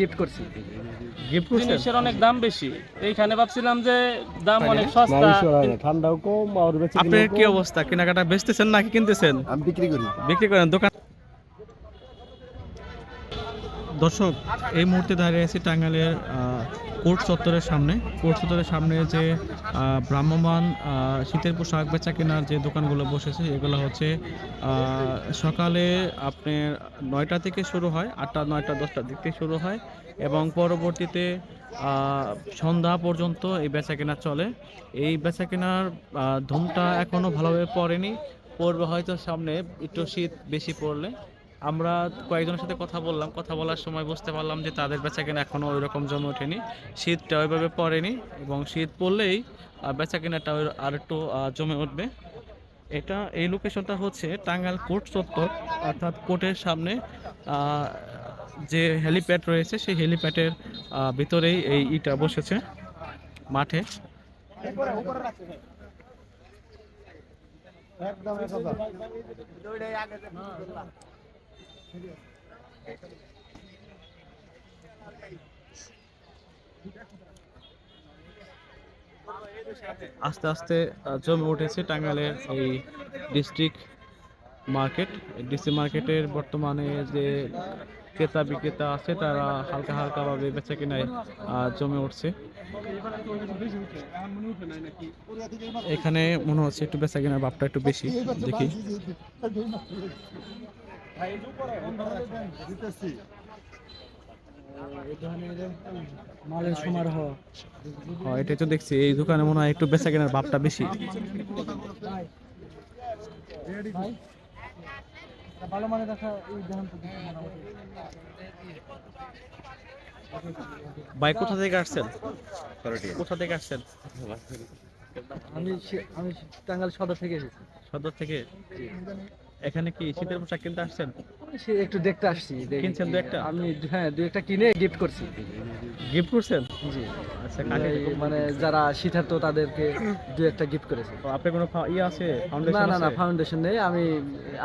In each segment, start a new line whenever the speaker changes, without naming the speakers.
Gift করছি।
Gift
জিনিসের অনেক দাম বেশি। এইখানে ভাবছিলাম যে দাম অনেক সস্তা
ঠান্ডাও কম আর বেশি
আপনার কি অবস্থা? কেনাকাটা বেচতেছেন নাকি কিনতেছেন?
আমি বিক্রি করি।
বিক্রি করেন দোকান দর্শক এই মুহূর্তে দাঁড়িয়ে আছি টাঙ্গাইলের কোর্ট চত্বরের সামনে। কোর্ট চত্বরের সামনে যে আহ, ভ্রাম্যমাণ শীতের পোশাক বেচা কেনার যে দোকানগুলো বসেছে এগুলো হচ্ছে সকালে আপনার নয়টা থেকে শুরু হয় আটটা নয়টা দশটার দিক থেকে শুরু হয় এবং পরবর্তীতে সন্ধ্যা পর্যন্ত এই বেচা কেনা চলে। এই বেচা কেনার ধুমটা এখনও ভালোভাবে পড়েনি। পড়বে হয়তো সামনে একটু শীত বেশি পড়লে। আমরা কয়েকজনের সাথে কথা বললাম, কথা বলার সময় বুঝতে পারলাম যে তাদের বেচা কেনা এখনও ওই রকম জমে ওঠেনি। শীতটা ওইভাবে পড়েনি এবং শীত পড়লেই বেচা কেনাটা আর একটু জমে উঠবে। এটা, এই লোকেশনটা হচ্ছে টাঙ্গাল কোর্ট চত্বর, অর্থাৎ কোর্টের সামনে যে হেলিপ্যাড রয়েছে, সেই হেলিপ্যাডের ভিতরেই এই ইটা বসেছে মাঠে। আস্তে আস্তে জমে উঠেছে টাঙ্গাইলের এই ডিস্ট্রিক্ট মার্কেট ডিসি মার্কেটের বর্তমানে যে ক্রেতা বিক্রেতা আছে, তারা হালকা হালকা ভাবে বেচা কেনায় জমে উঠছে। এখানে মনে হচ্ছে একটু বেচা কেনার ভাবটা একটু বেশি, দেখি।
মালের সমারোহ
হ্যাঁ এটাই তো দেখছি। এই দোকানে মনে হয় একটু বেচা কেনার ভাবটা বেশি।
ভালো মানে দেখা
ভাই কোথা থেকে আসছেন? কোথা থেকে আসছেন?
আমি আমি টাঙ্গাইল সদর থেকে এসেছি।
সদর থেকে? এখানে কি শীতের পোশাক কিনতে আসছেন?
একটু দেখতে আসছি
কিনছেন দু একটা?
আমি হ্যাঁ দু একটা কিনে গিফট করছি।
গিফট করছেন?
জি।
আচ্ছা কাকে
মানে যারা শীতার্থ তাদেরকে দু একটা গিফট করেছি।
ও, আপনার কোনো ইয়ে আছে?
না
ফাউন্ডেশন
না না
আছে?
ফাউন্ডেশন নেই। আমি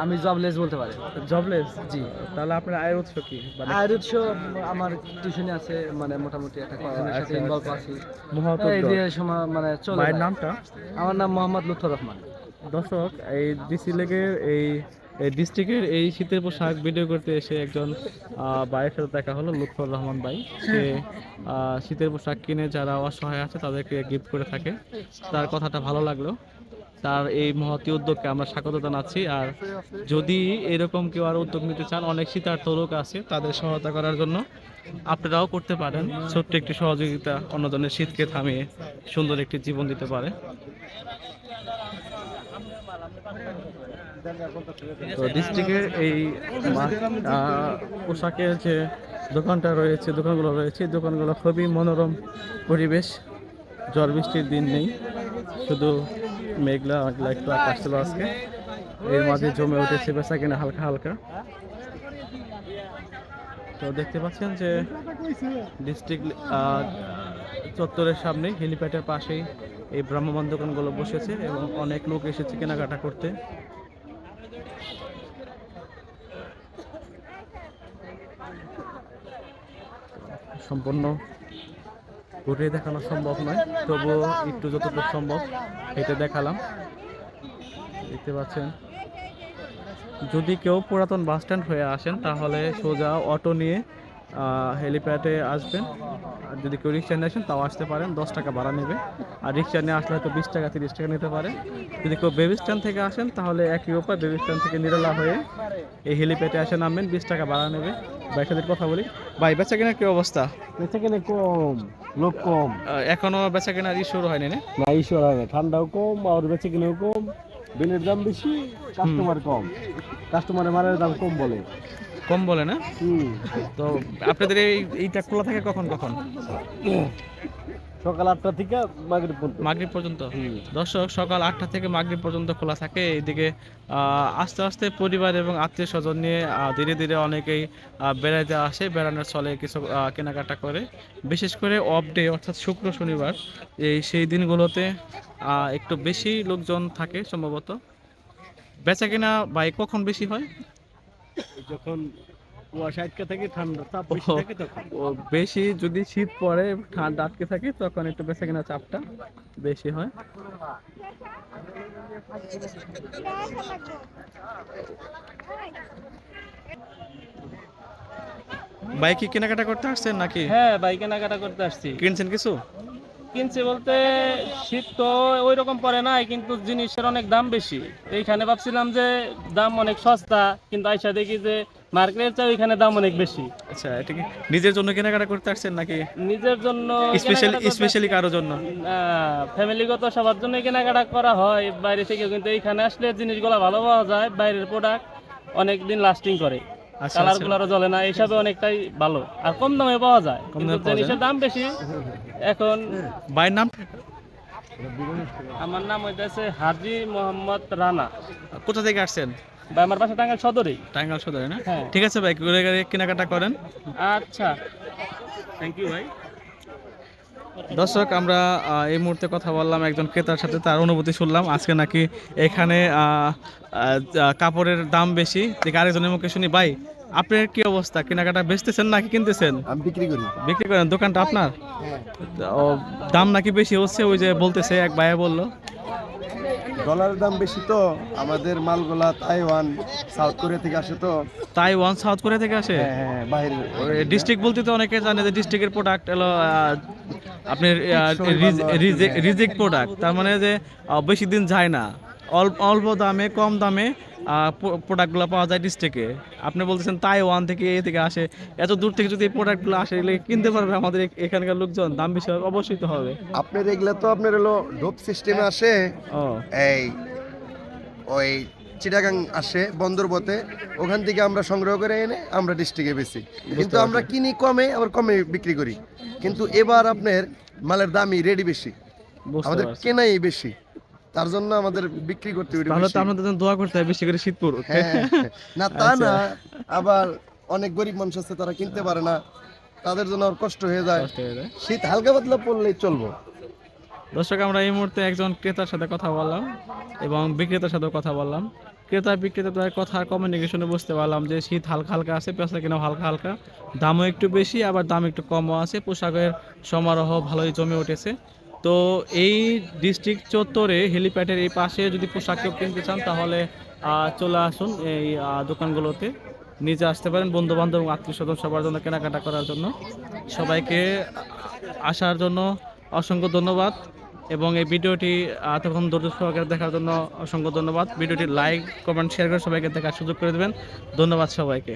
আমি জবলেস বলতে পারি।
জবলেস
জি।
তাহলে আপনার আয়ের উৎস কি? মানে
আয়ের উৎস আমার টিউশনে আছে মানে মোটামুটি একটা টিউশনের সাথে
আচ্ছা,
ইনভলভ
আচ্ছা।
আছি।
মহৎ
এই। দিয়ে সময় মানে চলে
মায়ের নামটা?
আমার নাম মোহাম্মদ লুৎফর রহমান।
দর্শক, এই ডিসি লেগের এই ডিস্ট্রিক্টের এই শীতের পোশাক ভিডিও করতে এসে একজন ভাইয়ের সাথে দেখা হলো, লুৎফর রহমান ভাই। সে শীতের পোশাক কিনে যারা অসহায় আছে, তাদেরকে গিফট করে থাকে। তার কথাটা ভালো লাগল। তার এই মহতি উদ্যোগকে আমরা স্বাগত জানাচ্ছি। আর যদি এরকম কেউ আর উদ্যোগ নিতে চান, অনেক শীতার্থ লোক আছে, তাদের সহায়তা করার জন্য আপনারাও করতে পারেন। ছোট্ট একটি সহযোগিতা অন্যজনের শীতকে থামিয়ে সুন্দর একটি জীবন দিতে পারে। তো ডিস্ট্রিক্টের এই পোশাকের যে দোকানটা রয়েছে, দোকানগুলো রয়েছে দোকানগুলো খুবই মনোরম পরিবেশ। ঝড় বৃষ্টির দিন নেই, শুধু মেঘলা মেঘলা একটু আকাশ ছিল আজকে। এর মাঝে জমে উঠেছে বেচা কিনা হালকা হালকা। তো দেখতে পাচ্ছেন যে ডিস্ট্রিক্ট চত্বরের সামনে হেলিপ্যাডের পাশেই এই ভ্রাম্যমান দোকানগুলো বসেছে এবং অনেক লোক এসেছে কেনাকাটা করতে। সম্পূর্ণ ঘুরে দেখানো সম্ভব নয়। তবুও একটু যতটুকু সম্ভব হেঁটে দেখালাম। দেখতে পাচ্ছেন। যদি কেউ পুরাতন বাস স্ট্যান্ড হয়ে আসেন, তাহলে সোজা অটো নিয়ে হেলিপ্যাডে আসবেন। আর যদি কেউ রিক্সা নিয়ে আসেন তাও আসতে পারেন। দশ টাকা ভাড়া নেবে। আর রিক্সা নিয়ে আসলে হয়তো বিশ টাকা তিরিশ টাকা নিতে পারে। যদি কেউ বেবি স্ট্যান্ড থেকে আসেন তাহলে একই উপায় বেবি স্ট্যান্ড থেকে নিরলা হয়ে এই হেলিপ্যাডে আসে নামবেন বিশ টাকা ভাড়া নেবে। বাইক সাথে কথা বলি। ভাই বেচা কেনার কি অবস্থা?
বেচা কিনে কম লোক কম।
এখনও বেচা কেনার ই শুরু হয়নি না?
না ঈশ্বর হয় না ঠান্ডাও কম আর বেচা কিনেও কম। বিলের দাম বেশি কাস্টমার কম। কাস্টমারের মালের দাম কম বলে।
কম বলে না? তো আপনাদের এই এইটা খোলা থাকে কখন কখন?
সকাল আটটা থেকে মাগরিব পর্যন্ত।
মাগরিব পর্যন্ত? দর্শক সকাল আটটা থেকে মাগরিব পর্যন্ত খোলা থাকে। এইদিকে আস্তে আস্তে পরিবার এবং আত্মীয় স্বজন নিয়ে ধীরে ধীরে অনেকেই বেড়াইতে আসে বেড়ানোর চলে কিছু কেনাকাটা করে। বিশেষ করে অফ ডে অর্থাৎ শুক্র শনিবার এই সেই দিনগুলোতে একটু বেশি লোকজন থাকে সম্ভবত। বেচা কেনা বাই কখন বেশি হয়?
যখন কুয়াশা আটকে থাকে ঠান্ডা চাপ বেশি থাকে তখন।
ও বেশি যদি শীত পড়ে ঠান্ডা আটকে থাকে তখন একটু বেঁচে কিনা চাপটা বেশি হয়। বাইক কি কেনাকাটা করতে আসছেন নাকি?
হ্যাঁ ভাই কেনাকাটা করতে আসছি।
কিনছেন কিছু?
কিনছি বলতে শীত তো ওই রকম পড়ে নাই কিন্তু জিনিসের অনেক দাম বেশি। এইখানে ভাবছিলাম যে দাম অনেক সস্তা কিন্তু আইসা দেখি যে মার্কেটের দাম অনেক বেশি।
আচ্ছা এটা কি নিজের জন্য কেনাকাটা করতে আসছেন নাকি
নিজের জন্য
স্পেশালি স্পেশালি কারোর জন্য?
ফ্যামিলিগত সবার জন্য কেনাকাটা করা হয়। বাইরে থেকে কিন্তু এইখানে আসলে জিনিসগুলো ভালো পাওয়া যায় বাইরের প্রোডাক্ট অনেক দিন লাস্টিং করে। কালার
আচ্ছা।
জ্বলে না এইসবে অনেকটাই ভালো। আর কম দামে পাওয়া যায়
কম দামে
জিনিসের দাম বেশি। এখন
বাইর নাম?
আমার নাম হইতেছে হাজি মোহাম্মদ রানা।
কোথা থেকে আসছেন?
ভাই আমার পাশে টাঙ্গাল সদরে
টাঙ্গাল সদরে না?
হ্যাঁ।
ঠিক আছে ভাই ঘুরে ঘুরে কেনাকাটা করেন।
আচ্ছা। থ্যাংক ইউ ভাই।
দর্শক আমরা এই মুহূর্তে কথা বললাম একজন ক্রেতার সাথে তার অনুভূতি শুনলাম। আজকে নাকি এখানে যা- কাপড়ের দাম বেশি। দেখে আরেকজনের মুখে শুনি ভাই আপনার কি অবস্থা? কেনাকাটা বেচতেছেন নাকি কিনতেছেন?
আমি বিক্রি করি।
বিক্রি করেন দোকানটা আপনার? দাম নাকি বেশি হচ্ছে? ওই যে বলতেছে এক ভাইয়া বলল।
ডলারের দাম বেশি তো আমাদের মালগুলা তাইওয়ান সাউথ কোরিয়া থেকে আসে তো।
তাই ওয়ান সাউথ কোরিয়া থেকে আসে?
হ্যাঁ হ্যাঁ বাইরে।
ডিস্ট্রিক্ট বলতে তো অনেকে জানে যে ডিস্ট্রিক্টের প্রোডাক্ট আহ, আপনার। রিজেক্ট প্রোডাক্ট তার মানে যে বেশি দিন যায় না। অল্প অল্প দামে কম দামে প্রোডাক্টগুলো পাওয়া যায় ডিস্ট্রিক্টে আপনি বলতেছেন তাইওয়ান থেকে এ থেকে আসে। এত দূর থেকে যদি এই প্রোডাক্টগুলো আসে এগুলো কিনতে পারবে আমাদের এখানকার লোকজন দাম বেশি হবে অবশ্যই তো হবে।
আপনার এগুলো তো আপনার হলো ডোপ সিস্টেমে আসে।
ও।
এই ওই চিটাগাং আসে বন্দরবতে ওখান থেকে আমরা সংগ্রহ করে এনে আমরা ডিস্ট্রিক্টে বেশি কিন্তু আমরা কিনি কমে আবার কমে বিক্রি করি। কিন্তু এবার আপনার মালের দামই রেডি বেশি। আমাদের কেনাই বেশি। তার জন্য আমাদের বিক্রি করতে হবে
তাহলে তো। আপনাদের জন্য দোয়া করতে হয় বেশি করে শীত পড়ুক
হ্যাঁ। না তা
আচ্ছা।
না আবার অনেক গরিব মানুষ আছে তারা কিনতে পারে না। তাদের জন্য আর কষ্ট হয়ে যায়।
কষ্ট হয়ে যায়।
শীত হালকা পাতলা পড়লেই চলবো।
দর্শক আমরা এই মুহূর্তে একজন ক্রেতার সাথে কথা বললাম এবং বিক্রেতার সাথেও কথা বললাম। ক্রেতা বিক্রেতাদের কথা কমিউনিকেশনে বুঝতে পারলাম যে শীত হালকা হালকা আছে পেঁচা কিনা হালকা হালকা। দামও একটু বেশি, আবার দাম একটু কমও আছে। পোশাকের সমারোহ ভালোই জমে উঠেছে। তো এই ডিস্ট্রিক্ট চত্বরে হেলিপ্যাডের এই পাশে যদি পোশাক কেউ কিনতে চান, তাহলে চলে আসুন এই দোকানগুলোতে। নিজে আসতে পারেন বন্ধু বান্ধব আত্মীয় স্বজন সবার জন্য কেনাকাটা করার জন্য। সবাইকে আসার জন্য অসংখ্য ধন্যবাদ। এবং এই ভিডিওটি এতক্ষণ ধৈর্য সহকারে দেখার জন্য অসংখ্য ধন্যবাদ। ভিডিওটি লাইক কমেন্ট শেয়ার করে সবাইকে দেখার সুযোগ করে দেবেন। ধন্যবাদ সবাইকে।